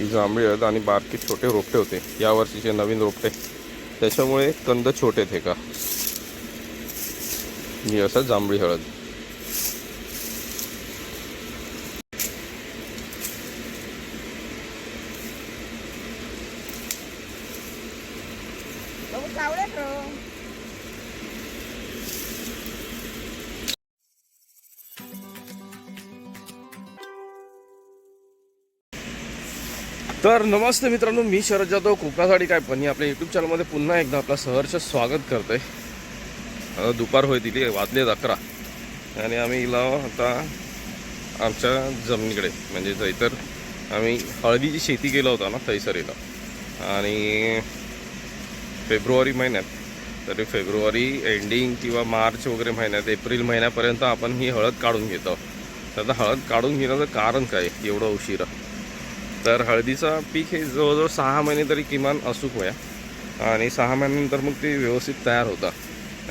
ही जांभळी हळद आणि बारके छोटे रोपटे होते. या वर्षीचे नवीन रोपटे. त्याच्यामुळे कंद छोटे आहेत का? ही असं जांभळी हळद. तर नमस्ते मित्रांनो मी शरद जाधव कोकणासाठी काय पण. आपल्या यूट्यूब चॅनलमध्ये पुन्हा एकदा आपलं सहर्ष स्वागत करतो आहे दुपार होय तिथे वाजलेत अकरा. आणि आम्ही हिला आता आमच्या जमिनीकडे म्हणजे जैतर. आम्ही हळदीची शेती केला होता ना थैसरीला आणि फेब्रुवारी महिन्यात तरी फेब्रुवारी एंडिंग किंवा मार्च वगैरे महिन्यात एप्रिल महिन्यापर्यंत आपण ही हळद काढून घेतो तर आता हळद काढून घेण्याचं कारण काय? एवढं उशिरा. तर हळदीचा पीक हे जवळजवळ सहा महिने तरी किमान अचूक होया. आणि सहा महिन्यानंतर मग ते व्यवस्थित तयार होतं.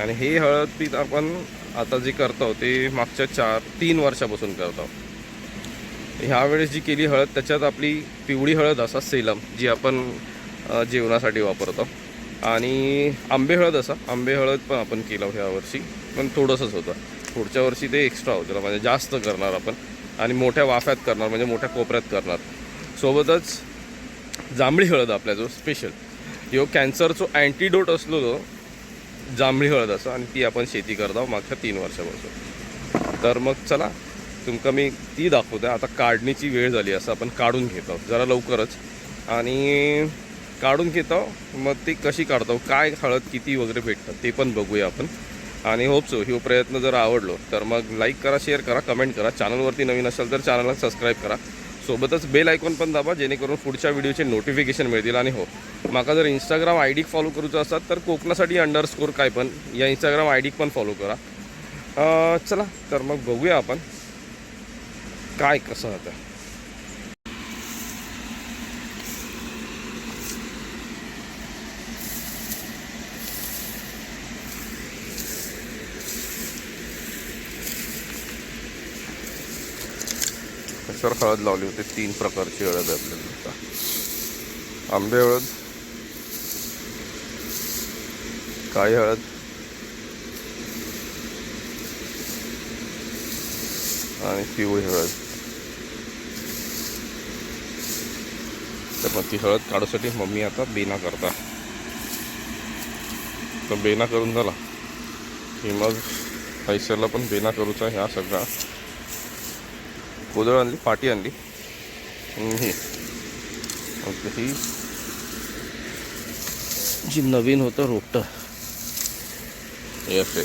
आणि हे हळद पीक आपण आता जे करतो ते मागच्या चार तीन वर्षापासून करतो ह्यावेळेस जी केली हळद त्याच्यात आपली पिवळी हळद असा सेलम जी आपण जेवणासाठी वापरतो. आणि आंबे हळद असा आंबे हळद पण आपण केलं ह्या वर्षी पण थोडंसंच होतं. पुढच्या वर्षी ते एक्स्ट्रा होतं म्हणजे जास्त करणार आपण. आणि मोठ्या वाफ्यात करणार म्हणजे मोठ्या कोपऱ्यात करणार. सोबतच जांभळी हळद आपल्या जो स्पेशल ह्यो कॅन्सरचो अँटीडोट असलो तो जांभळी हळद असं आणि ती आपण शेती करतो मागच्या तीन वर्षापासून. तर मग चला तुमका मी ती दाखवते. आता काढणीची वेळ झाली असं आपण काढून घेतो जरा लवकरच. आणि काढून घेतो मग ती कशी काढतो काय हळद किती वगैरे भेटतात ते पण बघूया आपण. आणि होप सो प्रयत्न जर आवडलो तर मग लाईक करा शेअर करा कमेंट करा. चॅनलवरती नवीन असेल तर चॅनलला सबस्क्राईब करा. सोबतच बेल आयकॉन पण दाबा जेणेकरून पुढच्या व्हिडिओचे नोटिफिकेशन मिळतील. आणि हो माका जर इंस्टाग्राम आय डी फॉलो करूचं असतात तर कोकणासाठी अंडरस्कोर काय पण या इंस्टाग्राम आय डी पण फॉलो करा. चला तर मग बघूया आपण काय कसं होतं. मिक्सर हळद लावली होती तीन प्रकारची हळद आहे आपल्याला आता. आंबे हळद काळी हळद आणि पिवळी हळद. तर मग ती हळद काढूसाठी मम्मी आता बेना करता. तर बेना करून झाला. की मग पैशाला पण बेना करूचा ह्या सगळा. कोदळ आणली पाटी आणली. आणि ही. ही. जी नवीन होतं रोपटं. हे असे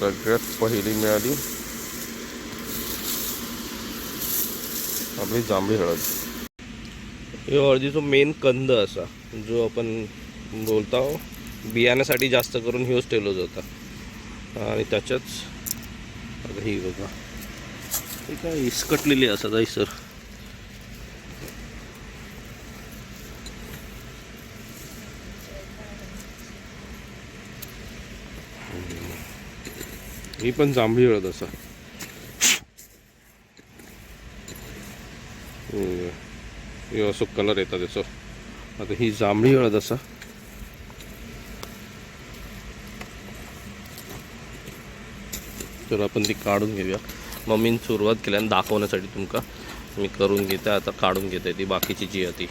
सगळ्यात पहिली मिळाली. आपली जांभळी हळद. हे हळदीचो मेन कंद असा जो आपण बोलता हो, बियाण्यासाठी जास्त करून ह्योच ठेवलो जाता. आणि त्याच्याच आता ही बघा. हे काय इस्कटलेली असतात आई सर. ही पण जांभळी हळद असा. हम्म. हे असं कलर येतात त्याचं. आता ही जांभळी हळद असा. तर आपण ती काढून घेऊया. मम्मीन सुरुवात केल्याने दाखवण्यासाठी तुमका मी करून घेते आता काढून घेते ती बाकीची जी आहे ती.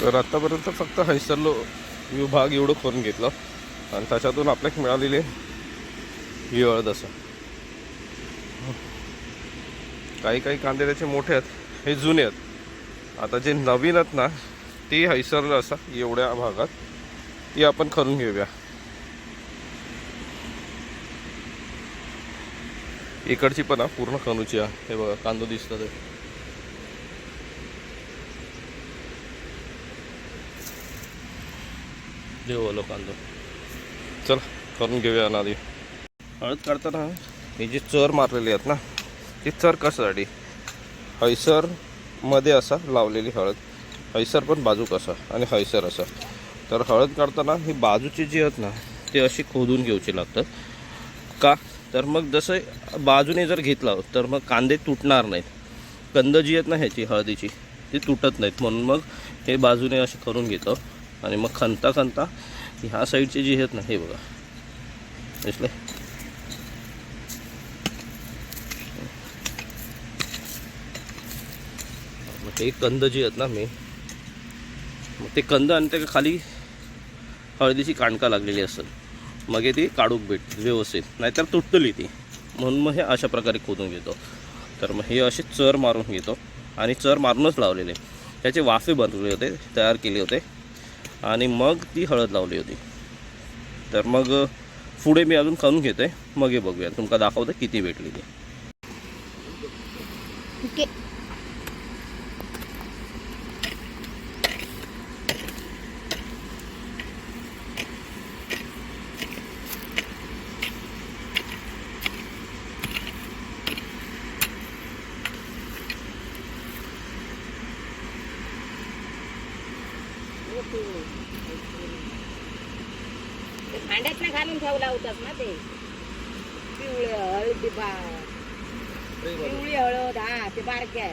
तर आतापर्यंत फक्त हैसरलो विभाग एवढं करून घेतलं. आणि त्याच्यातून आपल्याला मिळालेले हिवाळत हळद असं. काही काही कांदे त्याचे मोठे आहेत हे जुने आहेत. आता जे नवीन आहेत ना ते हैसरलं असं एवढ्या भागात ती आपण करून घेऊया. इकडची पण हा पूर्ण कणूची हे बघा कांदो दिसतात ते. देऊ आलो कांदो. चल करून घेऊया आधी. हळद काढताना हे. जे चर मारलेली आहेत ना ती चर कशासाठी? हैसरमध्ये असा लावलेली हळद. हैसर पण बाजूक असा आणि हैसर असा. तर हळद काढताना ही बाजूची जी आहेत ना ते अशी खोदून घेऊची लागतात. का? तर मग जसं बाजूने जर घेतला तर मग कांदे तुटणार नाहीत. कंद जी आहेत ना ह्याची हळदीची ती तुटत नाहीत. म्हणून मग हे बाजूने असे करून घेतो. आणि मग खणता खणता ह्या साईडचे जे आहेत ना हे बघा. दिसले हे कंद जी आहेत ना मी मग ते कंद आणि त्या खाली हळदीची काणका लागलेली असेल. मग ती काढूक भेट व्यवस्थित. नाहीतर तुटतली ती. म्हणून मग हे अशा प्रकारे खोदून घेतो. तर मग हे असे चर मारून घेतो. आणि चर मारूनच लावलेले. त्याचे वाफे बनवले होते तयार केले होते. आणि मग ती हळद लावली होती. तर मग पुढे मी अजून खाऊन घेते मग हे बघूया. तुमका दाखवते किती भेटली ती. ते भांड्यात घालून ठेवला होतास ना ते. पिवळे हळदी बा पिवळी हळद हा ते बारक्या.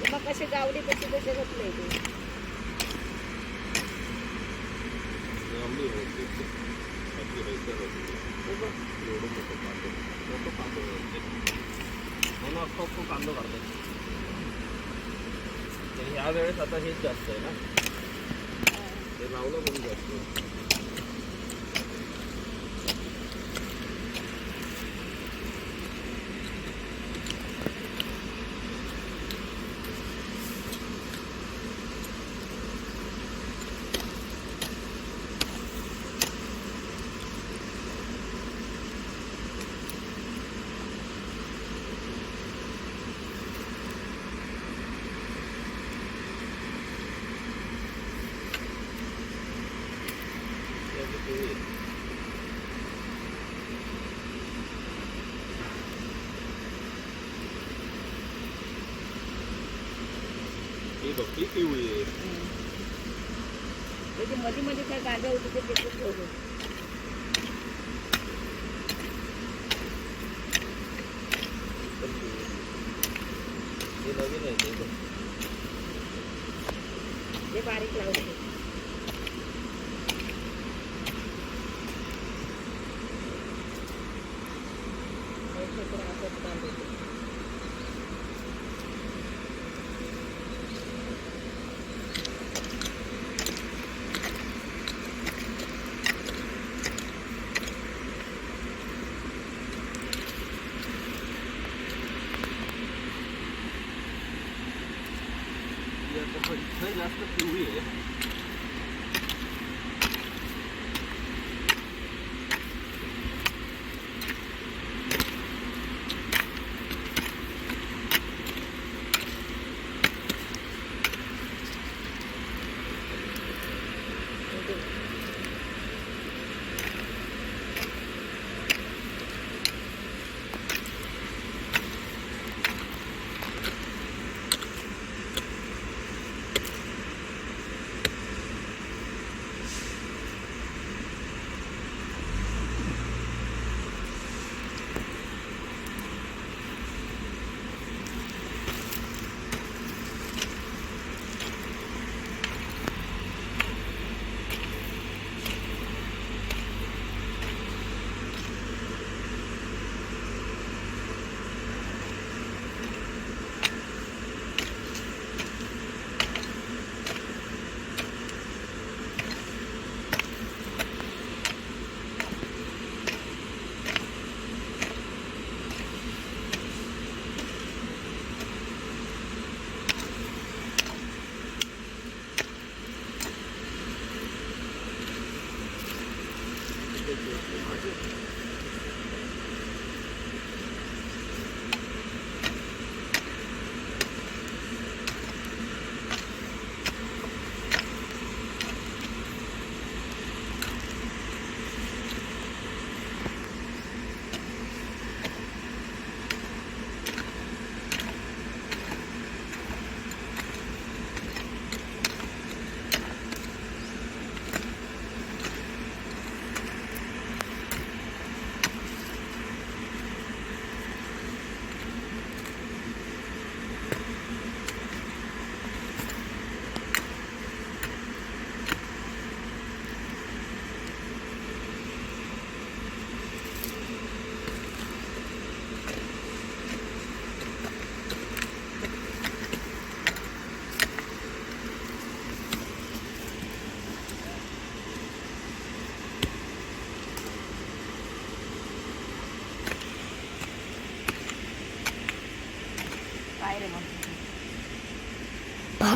ते मग कसे गावले कसे कसे घेतले ते. कांदो काढतो ह्या वेळेस आता हेच जास्त आहे ना. लावलं म्हणून जास्त ही बघ ती पिवळी आहे त्याची मध्ये मध्ये काय गांजा होते ते तिथे ठेवले हे नवीन आहे ते बघ. ते बारीक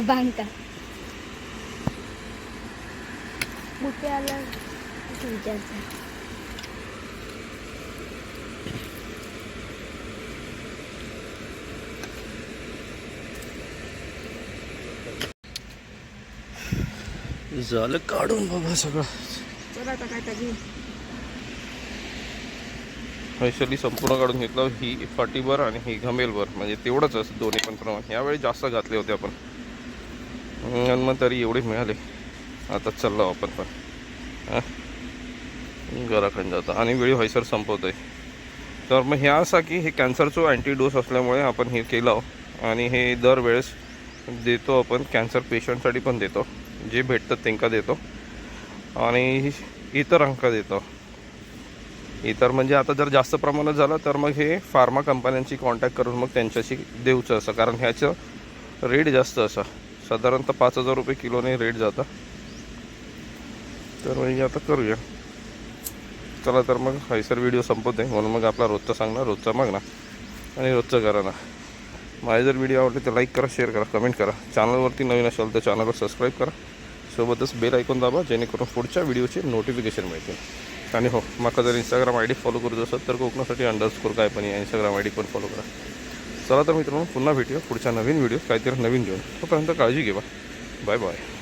लावले ही आता पण इथं जास्त पिवळी आहे बाबांका कुठे आलं? विचारतं झालं काढून बाबा सगळं. चला आता काय टाकी वैशाली संपूर्ण काढून घेतलं ही फाटीभर आणि ही घमेलभर. म्हणजे तेवढंच असं दोन्ही पण प्रमाण. यावेळी जास्त घातले होते आपण. आणि मग तरी एवढे मिळाले. आता चाललो आपण पण. हां? घराकडे जातं. आणि वेळी व्हायसर संपवतोय. तर मग हे असा की हे कॅन्सरचं अँटीडोस असल्यामुळे आपण हे केलं आणि हे दरवेळेस देतो आपण. कॅन्सर पेशंटसाठी पण देतो. जे भेटतात त्यांना देतो. आणि इतरांका देतो. इतर म्हणजे आता जर जास्त प्रमाणात झालं तर मग हे फार्मा कंपन्यांची कॉन्टॅक्ट करून मग त्यांच्याशी देऊचं असं. कारण ह्याचं रेट जास्त असं. साधारणतः पाच हजार रुपये किलोने रेट जाता. तर म्हणजे आता करूया. चला तर मग हैसर व्हिडिओ संपवते. म्हणून मग आपला रोजचा सांगणार रोजचा मागणार आणि रोजचं करा ना माझे जर व्हिडिओ आवडले तर लाईक करा शेअर करा कमेंट करा. चॅनलवरती नवीन असेल तर चॅनलवर सबस्क्राईब करा. सोबतच बेल ऐकून दाबा जेणेकरून पुढच्या व्हिडिओचे नोटिफिकेशन मिळतील. आणि हो माका जर इंस्टाग्राम आय डी फॉलो करत असेल तर कोकणासाठी अंडरस्कोर काय पण या इंस्टाग्राम आय डी पण फॉलो करा. चला तर मित्रांनो पुन्हा भेटूया पुढच्या नवीन व्हिडिओ काहीतरी नवीन घेऊन. तोपर्यंत काळजी घेवा. Bye bye